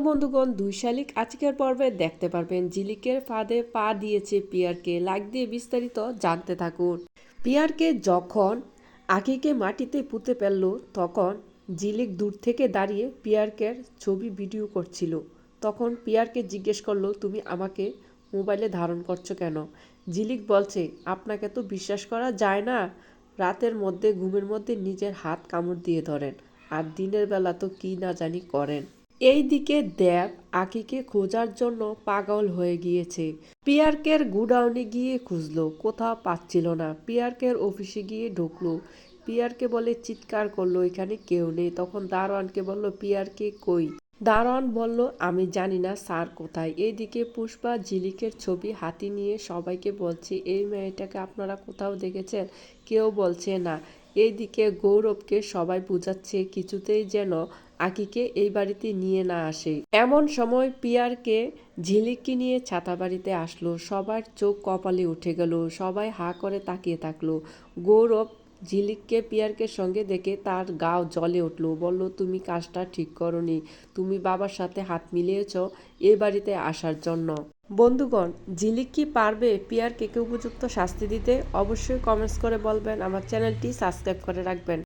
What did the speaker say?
বন্ধুগণ, দুই শালিক আজকের পর্বে দেখতে পারবেন জিলিকের ফাঁদে পা দিয়েছে পিয়ারকে। লাইক দিয়ে বিস্তারিত জানতে থাকুন। পিয়ারকে যখন আকিকে মাটিতে পুঁতে ফেলল, তখন জিলিক দূর থেকে দাঁড়িয়ে পিয়ারকের ছবি ভিডিও করছিল। তখন পিয়ারকে জিজ্ঞেস করল, তুমি আমাকে মোবাইলে ধারণ করছ কেন? জিলিক বলছে, আপনাকে তো বিশ্বাস করা যায় না। রাতের মধ্যে, ঘুমের মধ্যে নিজের হাত কামড় দিয়ে ধরেন। আর দিনের বেলা তো কি না জানি করেন। এইদিকে দেব আকিকে খোঁজার জন্য পাগল হয়ে গিয়েছে। পিয়ারকের গুডাউনে গিয়ে খুঁজলো, কোথাও পাচ্ছিল না। পিয়ারকের অফিসে গিয়ে ঢুকলো। পিয়ারকে বলে, চিৎকার করল, এখানে কেউ নেই। তখন দারোয়ানকে বলল, পিয়ারকে কই? দারোয়ান বলল, আমি জানি না, স্যার কোথায়? এদিকে পুষ্পা ঝিলিকের ছবি হাতি নিয়ে সবাইকে বলছে, এই মেয়েটাকে আপনারা কোথাও দেখেছেন? কেউ বলছে না। এইদিকে গৌরবকে সবাই বুঝাচ্ছে, কিছুতেই যেন আকিকে এই বাড়িতে নিয়ে না আসে। এমন সময় পিয়ারকে ঝিলিককে নিয়ে ছাতা বাড়িতে আসলো। সবার চোখ কপালে উঠে গেল। সবাই হা করে তাকিয়ে থাকল। গৌরব ঝিলিককে পিয়ারকে সঙ্গে দেখে তার গাও জলে উঠল। বলল, তুমি কাজটা ঠিক করনি। তুমি বাবার সাথে হাত মিলিয়েছ এ বাড়িতে আসার জন্য। বন্ধুগণ, ঝিলিক কি পারবে পিয়ারকে উপযুক্ত শাস্তি দিতে? অবশ্যই কমেন্টস করে বলবেন। আমার চ্যানেলটি সাবস্ক্রাইব করে রাখবেন।